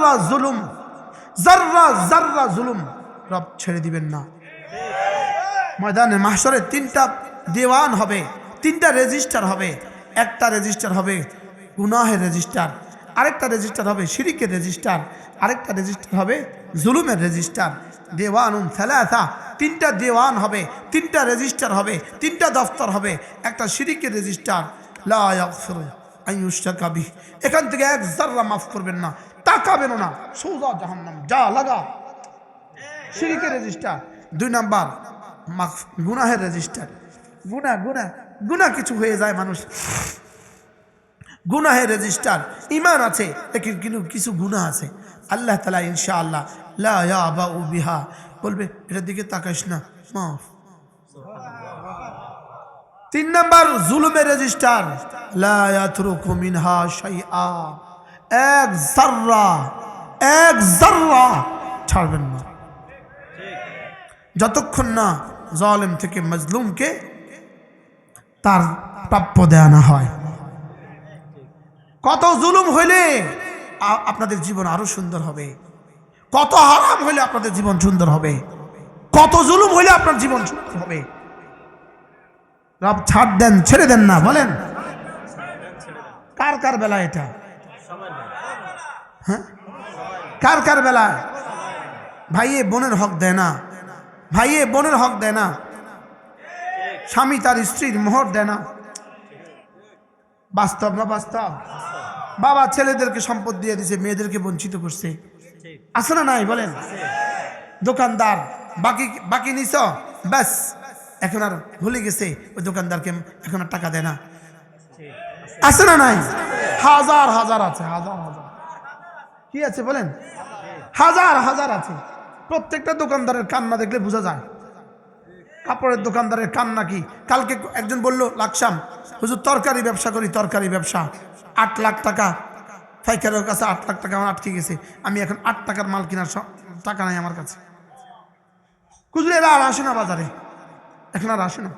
জাররা জুলুম, জাররা জাররা জুলুম, রব ছেড়ে দিবেন না। ময়দানে মাহসরে তিনটা দেওয়ান হবে, তিনটা রেজিস্টার হবে। একটা রেজিস্টার হবে গুনাহের রেজিস্টার, আরেকটা রেজিস্টার হবে শিরিকের রেজিস্টার, আরেকটা রেজিস্টার হবে জুলুমের রেজিস্টার। দেওয়ানুন সালাসা, তিনটা দেওয়ান হবে, তিনটা রেজিস্টার হবে, তিনটা দফতর হবে, একটা শিরিকের রেজিস্টার। লা আন ইউশরাকা এখান থেকে এক জাররা মাফ করবেন না। তাকাবেন না। সৌজা জাহান্নাম, যা লাগা। শিরিকের রেজিস্টার দুই নাম্বার গুনাহের রেজিস্টার গুনা গুনা গুনা কিছু হয়ে যায় মানুষ। গুনাহের রেজিস্টার ইমান আছে কিন্তু কিছু গুনাহ আছে। আল্লাহ তালা ইনশাআল্লাহ, লা ইয়া বা উ বিহা। বলবে, এটার দিকে তাকাইস না, মাফ। তিন নাম্বার, জুলুমের রেজিস্টার লা ইয়াতরুকু মিনহা শাইআ। এক জাররা এক জাররা ছাড়বেন না। যতক্ষণ না জালেম থেকে মজলুমকে তার প্রাপ্য দেয়া না হয়। কত জুলুম হইলে আপনাদের জীবন আরও সুন্দর হবে। কত হারাম হইলে আপনাদের জীবন সুন্দর হবে। কত জুলুম হইলে আপনার জীবন সুন্দর হবে। রব ছাড় দেন, ছেড়ে দেন না, বলেন। কার কার বেলা এটা? হ্যাঁ? কার কার বেলায়? ভাইয়ে বোনের হক দেয় না। ভাইয়ে বোনের হক দেয় না। স্বামী তার স্ত্রীর মোহর দেয় না। বাস্তব না বাস্তব? বাবা ছেলেদেরকে সম্পদ দিয়ে দিছে, মেয়েদেরকে বঞ্চিত করছে। আছে না নাই, বলেন? দোকানদার, বাকি বাকি নিছ? ব্যাস। এখন আর ভুলে গেছে, ওই দোকানদারকে এখন আর টাকা দেয় না। আছে না নাই? হাজার হাজার আছে, হাজার হাজার। কি আছে বলেন? হাজার হাজার আছে। প্রত্যেকটা দোকানদারের কান্না দেখলে বোঝা যায়। কাপড়ের দোকানদারের কান্না কি? কালকে একজন বলল, লাকসাম, হুজুর, তরকারি ব্যবসা করি, তরকারি ব্যবসা। আট লাখ টাকা। ফাইকারের কাছে আট লাখ টাকা আমার আটকে গেছে। আমি এখন আট টাকার মাল কেনার টাকা নাই আমার কাছে। খুঁজলে এরা আর আসে না বাজারে। এখন আর আসে না।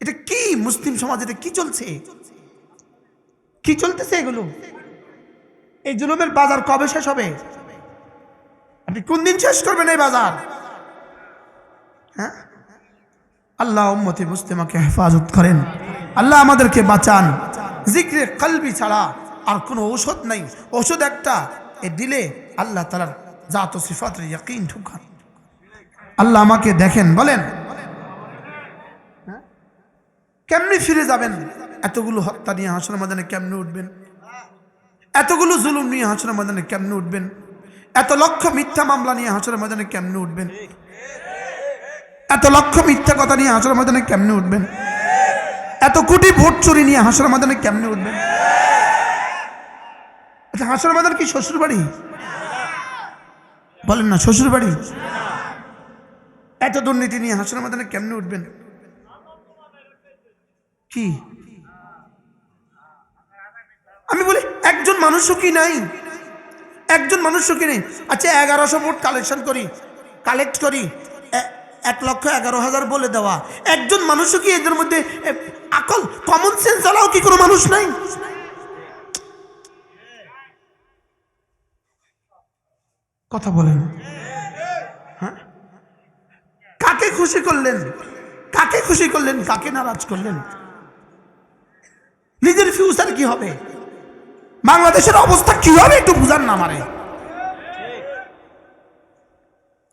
এটা কি মুসলিম সমাজ? এটা কি চলছে? কি চলতেছে এগুলো? এই জুলুমের বাজার কবে শেষ হবে? আপনি কোন দিন শেষ করবেন এই বাজার? হ্যাঁ? আল্লাহ উম্মতে মুসলিমাকে হেফাজত করেন। আল্লাহ আমাদেরকে বাঁচান। জিক্রে কলবি ছাড়া আর কোনো ঔষধ নাই। ঔষধ একটা, এ দিলে আল্লাহ তালার জাত সিফাতের ইয়াকিন ঢুকান আল্লাহ আমাকে দেখেন, বলেন। হ্যাঁ? কেমনি ফিরে যাবেন? এতগুলো হত্যা নিয়ে হাসনের ময়দানে কেমনে উঠবেন? এতগুলো জুলুম নিয়ে হাসনের ময়দানে কেমনে উঠবেন? এত লক্ষ মিথ্যা মামলা নিয়ে হাসনের ময়দানে কেমনে উঠবেন? এত লক্ষ মিথ্যা কথা নিয়ে হাসনের ময়দানে কেমনে উঠবেন? এত কোটি ভোট চুরি নিয়ে হাসনের ময়দানে কেমনে উঠবেন? আচ্ছা হাসনের ময়দান কি শ্বশুর বাড়ি বলেন না শ্বশুর বাড়ি এত দুর্নীতি নিয়ে হাসনের ময়দানে কেমনে উঠবেন? কি? আমি বলি, একজন মানুষও কি নাই? একজন মানুষও কি নেই? আচ্ছা এগারোশো ভোট কালেকশন করি কালেক্ট করি এক লক্ষ এগারো হাজার বলে দেওয়া। একজন মানুষও কি এদের মধ্যে আকল কমন সেন্স চালাও কি কোনো মানুষ নাই? কথা বলেন। হ্যাঁ? কাকে খুশি করলেন? কাকে খুশি করলেন? কাকে নারাজ করলেন? নিজের ফিউচার কি হবে? বাংলাদেশের অবস্থা কি হবে একটু বুঝান না আমারে।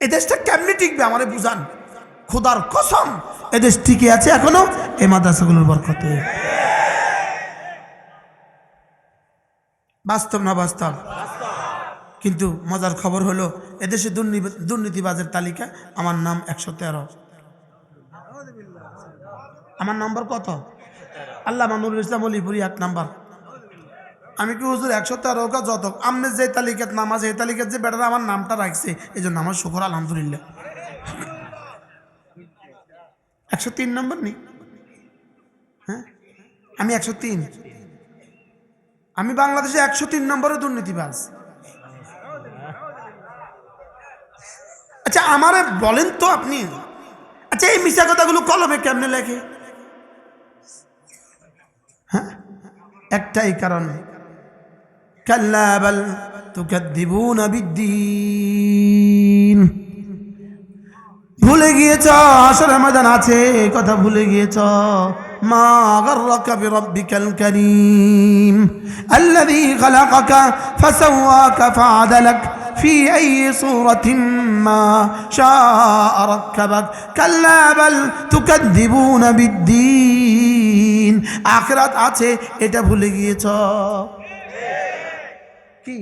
এ দেশটা কেমনি টিকবে আমারে বুঝান। খোদার কসম এদেশ টিকে আছে এখনও এই মাদ্রাসাগুলোর বরকতে। বাস্তব না বাস্তব? কিন্তু মজার খবর হলো এদেশে দুর্নী- দুর্নীতিবাজের তালিকা আমার নাম একশো তেরো। আমার নম্বর কত? আল্লাহ মানুরুল ইসলাম অলিপুরি এক নাম্বার। আমি কি হুজুর একশো তেরো কা যত আমনে যে তালিকাত নাম আছে এই তালিকাত যে বেটারা আমার নামটা রাখছে, এই জন্য আমার শুকর, আলহামদুলিল্লাহ। একশো তিন নম্বর নি? হ্যাঁ? আমি একশো তিন। আমি বাংলাদেশে একশো তিন নম্বরে দুর্নীতিবাজ। আচ্ছা আমারে বলেন তো আপনি। আচ্ছা এই মিশা কথাগুলো কলমে কেমনে লেখে? হ্যাঁ? একটাই কারণ। كلا بل تكذبون بالدين ভুলে গিয়েছ আসরে ময়দান আছে এ কথা ভুলে গিয়েছ মা গর্রকা বিরব্বিকাল করিম الذي خلقك فسواك فعدلك في أي صورة ما شاء ركبك كلا بل تكذبون بالدين আখিরাত আছে এটা ভুলে গিয়েছ কি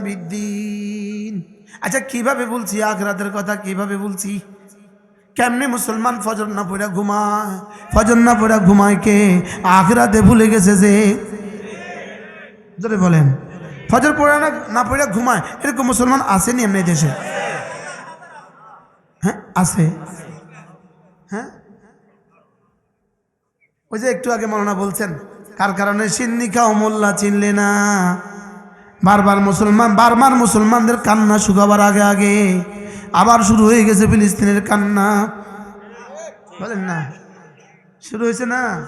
বিদ্দিন আচ্ছা কীভাবে বলছি? আখরাতের কথা কীভাবে বলছি? কেমনে মুসলমান ফজর না পড়া ঘুমায়? ফজর না পড়া ঘুমায় কে? আখরাতে ভুলে গেছে যে। জোরে বলেন। ফজর পড়া না না পড়া ঘুমায়? এরকম মুসলমান আসেনি এমনি দেশে? হ্যাঁ আছে। হ্যাঁ? ওই যে একটু আগে মৌলানা বলছেন কার কারণে সিন্নি খাও মোল্লা চিনলে না? বারবার মুসলমান বারবার মুসলমানদের কান্না শুকাবার আগে আগে। আবার শুরু হয়ে গেছে ফিলিস্তিনের কান্না। বলেন না। শুরু হয়েছে না?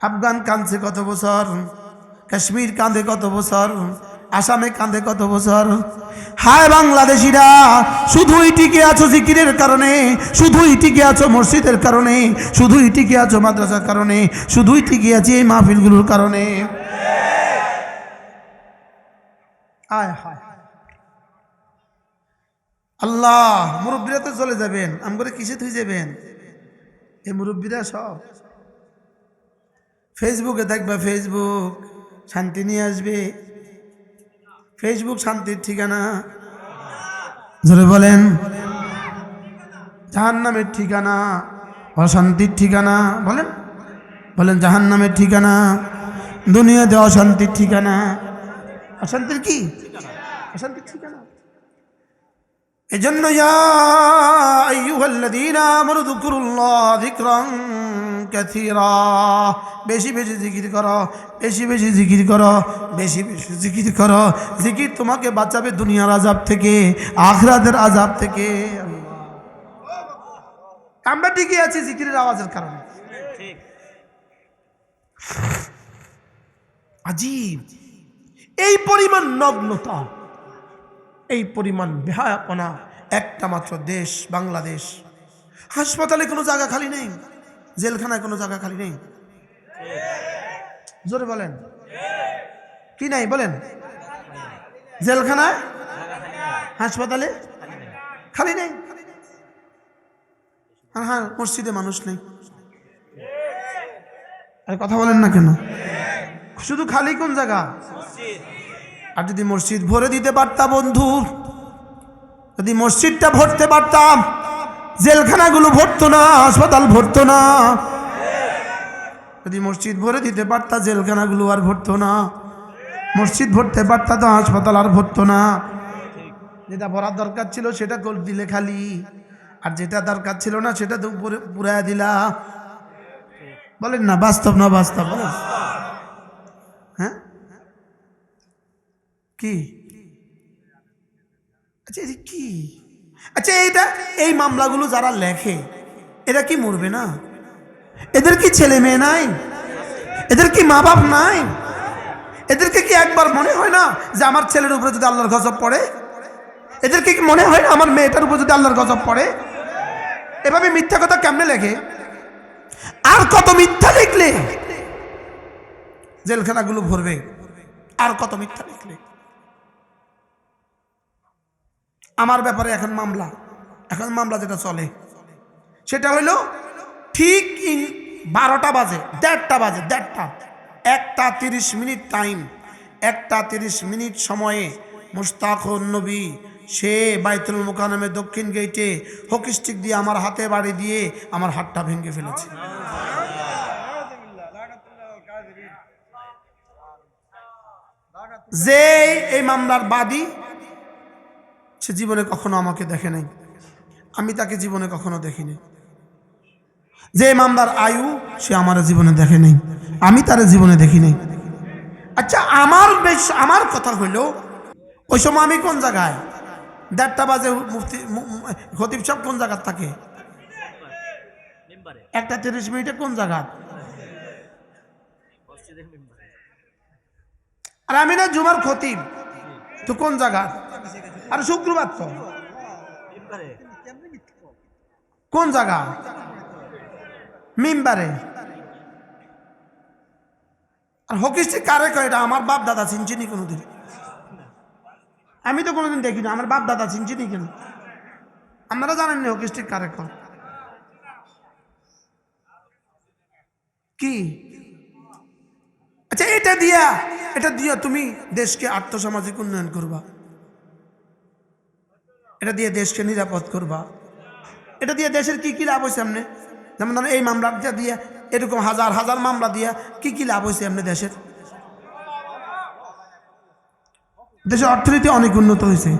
আফগান কাঁদছে কত বছর? কাশ্মীর কাঁদে কত বছর? আসামে কাঁদে কত বছর? হায় বাংলাদেশিরা, শুধুই টিকে আছো জিকিরের কারণে, শুধুই টিকে আছো মসজিদের কারণে, শুধুই টিকে আছো মাদ্রাসার কারণে, শুধুই টিকে আছি এই মাহফিলগুলোর কারণে। হায়। আল্লাহ, মুরব্বীরা তো চলে যাবেন আম করে কিসে থুই যাবেন? এই মুরব্বীরা সব। ফেসবুকে দেখবা ফেসবুক শান্তি নিয়ে আসবে। ফেসবুক শান্তির ঠিকানা। জোরে বলেন। জাহান নামের ঠিকানা, অশান্তির ঠিকানা, বলেন। বলেন জাহান নামের ঠিকানা, দুনিয়াতে অশান্তির ঠিকানা। অশান্তির কি? অশান্তির ঠিকানা। এজন্য ইয়া আইয়ুহাল্লাযীনা আমানু যকুরুল্লাহ যিকরান বেশি বেশি জিকির করো, বেশি বেশি জিকির করো, বেশি বেশি জিকির করো। জিকির তোমাকে বাঁচাবে দুনিয়ার আযাব থেকে, আখিরাতের আযাব থেকে। আমরা টিকে আছি জিকিরের আওয়াজের কারণে। আজীব এই পরিমাণ নগ্নতা, এই পরিমাণ বেহায়াপনা, একটা মাত্র দেশ, বাংলাদেশ। হাসপাতালে কোনো জায়গা খালি নেই। জেলখানায় কোনো জায়গা খালি নেই? জোরে বলেন। কি নাই? বলেন। জেলখানায়? হাসপাতালে? খালি নেই? আর হ্যাঁ মসজিদে মানুষ নেই। আরে কথা বলেন না কেন? শুধু খালি কোন জায়গা? আর যদি মসজিদ ভরে দিতে পারতাম বন্ধু, যদি মসজিদটা ভরতে পারতাম জেলখানাগুলো ভরতো না, হাসপাতাল ভরতো না। যদি মসজিদ ভরে দিতে পারতা, জেলখানাগুলো আর ভরতো না। মসজিদ ভরতে পারতা তো হাসপাতাল আর ভরতো না। যেটা ভরার দরকার ছিল সেটা করে দিলে খালি। আর যেটা দরকার ছিল না সেটা তো উপরে পুরায় দিলা। বলেন না, বাস্তব না বাস্তব? হ্যাঁ? কি? আচ্ছা কি? আচ্ছা এইটা, এই মামলাগুলো যারা লেখে, এরা কি মরবে না? এদের কি ছেলে মেয়ে নাই? এদের কি মা বাপ নাই? এদেরকে কি একবার মনে হয় না যে আমার ছেলের উপরে যদি আল্লাহর গজব পড়ে? এদেরকে কি মনে হয় না আমার মেয়েটার উপর যদি আল্লাহর গজব পড়ে? এভাবে মিথ্যা কথা কেমনে লেখে? আর কত মিথ্যা লিখলে? জেলখানাগুলো ভরবে। আর কত মিথ্যা লিখলে? আমার ব্যাপারে এখন মামলা এখন মামলা যেটা চলে, সেটা হইল ঠিক ইন বারোটা বাজে, দেড়টা বাজে, দেড়টা, একটা তিরিশ মিনিট টাইম একটা তিরিশ মিনিট সময়ে মুস্তাকুর নবী, সে বাইতুল মুকানমে দক্ষিণ গেটে হকিস্টিক দিয়ে আমার হাতে বাড়ি দিয়ে আমার হাতটা ভেঙে ফেলেছে। যে এই মামলার বাদী সে জীবনে কখনো আমাকে দেখে নাই। আমি তাকে জীবনে কখনো দেখিনি। যে মামলার আয়ু, সে আমার জীবনে দেখে নেই। আমি তার জীবনে দেখি নাই। আচ্ছা আমার বেশ, আমার কথা হইল, ওই সময় আমি কোন জায়গায়? দেড়টা বাজে মুফতি খতিব সাহেব কোন জায়গার থাকে? একটা তিরিশ মিনিটে কোন জায়গা? আর আমি না জুমার খতিব, তো কোন জায়গা? আর শুক্রবার তো। কোন জায়গা? মিম্বারে। আর হকিস্টি কারে কয়? এটা আমার বাপ দাদা চিনছিনি কোনোদিন। আমি তো কোনোদিন দেখিনি আমার বাপ দাদা চিনছিনি কেন? আপনারা জানেন না হকিস্টি কারে কয়? কি? আচ্ছা এটা দিয়া এটা দিয়া তুমি দেশকে আর্থসামাজিক উন্নয়ন করবা। এটা দিয়ে দেশকে নিরাপদ করবা। এটা দিয়ে দেশের কি কি লাভ হয়েছে আপনি যেমন ধরেন এই মামলাটা দিয়ে এরকম হাজার হাজার মামলা দিয়ে কি কি লাভ হয়েছে এমনি দেশের? দেশের অর্থনীতি অনেক উন্নত হয়েছে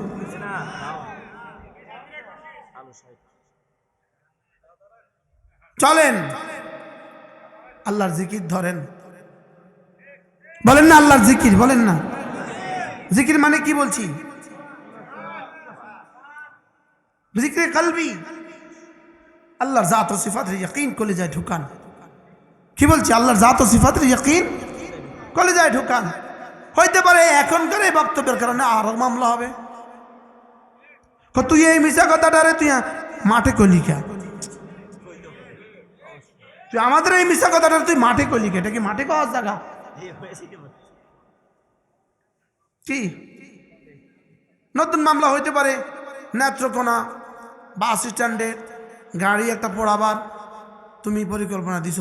চলেন। আল্লাহর জিকির ধরেন। বলেন না আল্লাহর জিকির, বলেন না। জিকির মানে কি বলছি? জিকির কালবি। আল্লাহর জাত ও সিফাতের ইয়কিন কলে যায় ঢুকান। কি বলছি? আল্লাহর জাত ও সিফাতের ইয়কিন কলে যায় ঢুকান। হইতে পারে এখনকার এই বক্তব্যের কারণে আরও মামলা হবে। তুই এই মিশা কথাটারে তুই মাঠে কলি কে? তুই আমাদের এই মিশা কথাটা তুই মাঠে কলি কে? এটা কি মাঠে কওয়ার জায়গা? কি? নতুন মামলা হইতে পারে, নেত্রকোনা বাস স্ট্যান্ডে গাড়ি একটা পড়াবার তুমি পরিকল্পনা দিছ।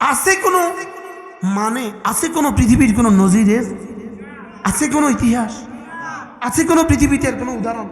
আছে কোনো মানে আছে কোনো পৃথিবীর কোনো নজিরের, আছে কোনো ইতিহাস, আছে কোনো পৃথিবীতে কোনো উদাহরণ?